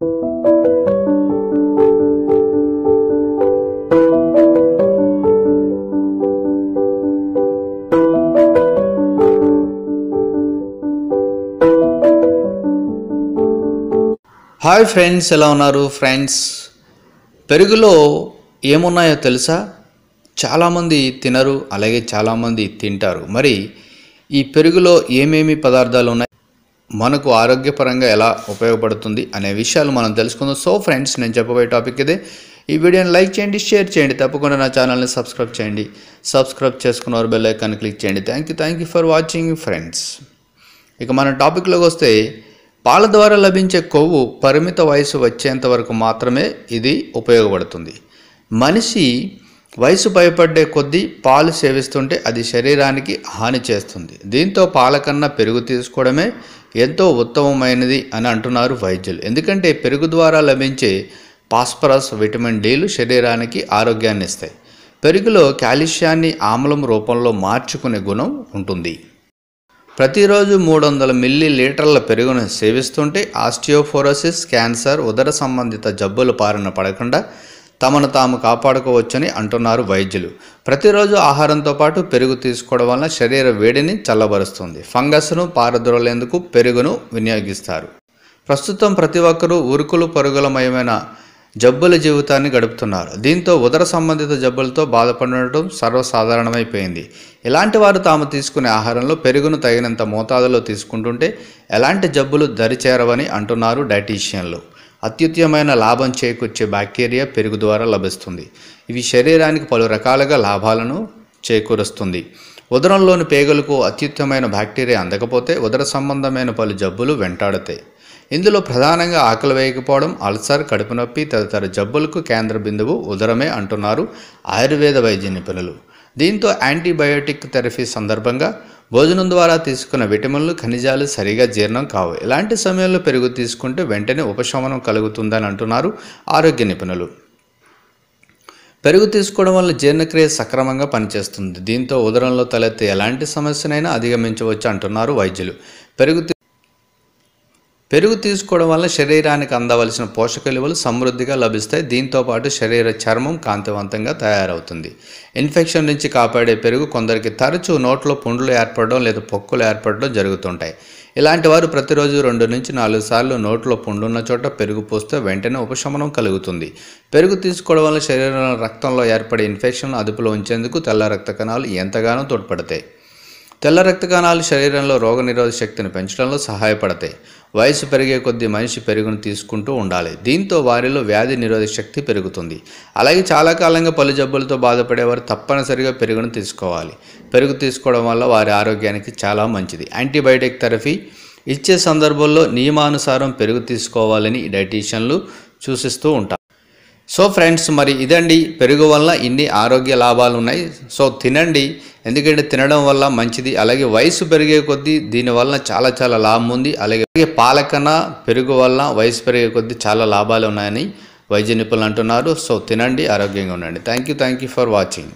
Hi friends ఎలా ఉన్నారు friends? పెరుగులో ఏమున్నాయో తెలుసా? చాలామంది తినరు అలాగే చాలామంది తింటారు. మరి ఈ పెరుగులో ఏమేమి పదార్థాలు ఉన్నాయి? మనకు ఆరోగ్యపరంగా ఎలా ఉపయోగపడుతుంది అనే విషయాలు మనం తెలుసుకుందాం. సో ఫ్రెండ్స్ నేను చెప్పబోయే టాపిక్ ఇదే. ఈ వీడియోని లైక్ చేయండి షేర్ చేయండి. తప్పకుండా నా ఛానల్ని సబ్స్క్రైబ్ చేయండి. సబ్స్క్రైబ్ చేసుకున్నవారు బెల్ ఐకాన్ క్లిక్ చేయండి. Thank you thank you for watching friends ఇక మన టాపిక్లోకి వస్తే పాల ద్వారా లభించే కొవ్వు పరిమిత వయసు వచ్చేంత వరకు మాత్రమే ఇది ఉపయోగపడుతుంది. మనిషి వయసు భయపడ్డే కొద్దీ పాలు సేవిస్తుంటే అది శరీరానికి హాని చేస్తుంది. దీంతో పాల కన్నా పెరుగు తీసుకోవడమే ఎంతో ఉత్తమమైనది అని అంటున్నారు వైద్యులు. ఎందుకంటే పెరుగు ద్వారా లభించే పాస్పరస్ విటమిన్ డీలు శరీరానికి ఆరోగ్యాన్ని ఇస్తాయి. పెరుగులో కాల్షియాన్ని ఆమ్లం రూపంలో మార్చుకునే గుణం ఉంటుంది. ప్రతిరోజు మూడు వందల మిల్లీ లీటర్ల పెరుగును సేవిస్తుంటే ఆస్టియోఫోరోసిస్ క్యాన్సర్ ఉదర సంబంధిత జబ్బులు పారిన పడకుండా తమను తాము కాపాడుకోవచ్చని అంటున్నారు వైద్యులు. ప్రతిరోజు ఆహారంతో పాటు పెరుగు తీసుకోవడం వలన శరీర వేడిని చల్లబరుస్తుంది. ఫంగస్ను పారద్రోలేందుకు పెరుగును వినియోగిస్తారు. ప్రస్తుతం ప్రతి ఒక్కరూ ఉరుకులు పరుగులమయమైన జబ్బుల జీవితాన్ని గడుపుతున్నారు. దీంతో ఉదర సంబంధిత జబ్బులతో బాధపడటం సర్వసాధారణమైపోయింది. ఇలాంటి వారు తాము తీసుకునే ఆహారంలో పెరుగును తగినంత మోతాదులో తీసుకుంటుంటే ఎలాంటి జబ్బులు దరిచేరవని అంటున్నారు డైటీషియన్లు. అత్యుత్తమైన లాభం చేకూర్చే బ్యాక్టీరియా పెరుగు ద్వారా లభిస్తుంది. ఇవి శరీరానికి పలు రకాలుగా లాభాలను చేకూరుస్తుంది. ఉదరంలోని పేగులకు అత్యుత్తమైన బ్యాక్టీరియా అందకపోతే ఉదర సంబంధమైన పలు జబ్బులు వెంటాడతాయి. ఇందులో ప్రధానంగా ఆకలి వేయకపోవడం అల్సర్ కడుపు నొప్పి తదితర జబ్బులకు కేంద్ర బిందువు ఉదరమే అంటున్నారు ఆయుర్వేద వైద్య నిపుణులు. దీంతో యాంటీబయోటిక్ థెరపీ సందర్భంగా భోజనం ద్వారా తీసుకున్న విటమిన్లు ఖనిజాలు సరిగా జీర్ణం కావు. ఇలాంటి సమయంలో పెరుగు తీసుకుంటే వెంటనే ఉపశమనం కలుగుతుందని అంటున్నారు ఆరోగ్య నిపుణులు. పెరుగు తీసుకోవడం వల్ల జీర్ణక్రియ సక్రమంగా పనిచేస్తుంది. దీంతో ఉదరంలో తలెత్తే ఎలాంటి సమస్యనైనా అధిగమించవచ్చు అంటున్నారు వైద్యులు. పెరుగు పెరుగు తీసుకోవడం వల్ల శరీరానికి అందవలసిన పోషక విలువలు సమృద్ధిగా లభిస్తాయి. దీంతో పాటు శరీర చర్మం కాంతివంతంగా తయారవుతుంది. ఇన్ఫెక్షన్ నుంచి కాపాడే పెరుగు కొందరికి తరచూ నోట్లో పుండ్లు ఏర్పడడం లేదా పొక్కులు ఏర్పడడం జరుగుతుంటాయి. ఇలాంటి వారు ప్రతిరోజు రెండు నుంచి నాలుగు సార్లు నోట్లో పుండున్న చోట పెరుగు పోస్తే వెంటనే ఉపశమనం కలుగుతుంది. పెరుగు తీసుకోవడం వల్ల శరీరంలో రక్తంలో ఏర్పడే ఇన్ఫెక్షన్ అదుపులో ఉంచేందుకు తెల్ల రక్త కణాలు ఎంతగానో తోడ్పడతాయి. తెల్ల రక్త కణాలు శరీరంలో రోగనిరోధక శక్తిని పెంచడంలో సహాయపడతాయి. వయసు పెరిగే కొద్దీ మనిషి పెరుగును తీసుకుంటూ ఉండాలి. దీంతో వారిలో వ్యాధి నిరోధక శక్తి పెరుగుతుంది. అలాగే చాలా కాలంగా పలు జబ్బులతో బాధపడేవారు తప్పనిసరిగా పెరుగును తీసుకోవాలి. పెరుగు తీసుకోవడం వల్ల వారి ఆరోగ్యానికి చాలా మంచిది. యాంటీబయాటిక్ థెరపీ ఇచ్చే సందర్భంలో నియమానుసారం పెరుగు తీసుకోవాలని డైటీషియన్లు సూచిస్తూ ఉంటారు. సో ఫ్రెండ్స్ మరి ఇదండి. పెరుగు వల్ల ఇన్ని ఆరోగ్య లాభాలు ఉన్నాయి సో తినండి. ఎందుకంటే తినడం వల్ల మంచిది. అలాగే వయసు పెరిగే కొద్దీ దీనివల్ల చాలా చాలా లాభం ఉంది. అలాగే పాలకన పెరుగు వల్ల వయసు పెరిగే కొద్దీ చాలా లాభాలు ఉన్నాయని వైద్య నిపుణులు అంటున్నారు. సో తినండి ఆరోగ్యంగా ఉండండి. Thank you thank you for watching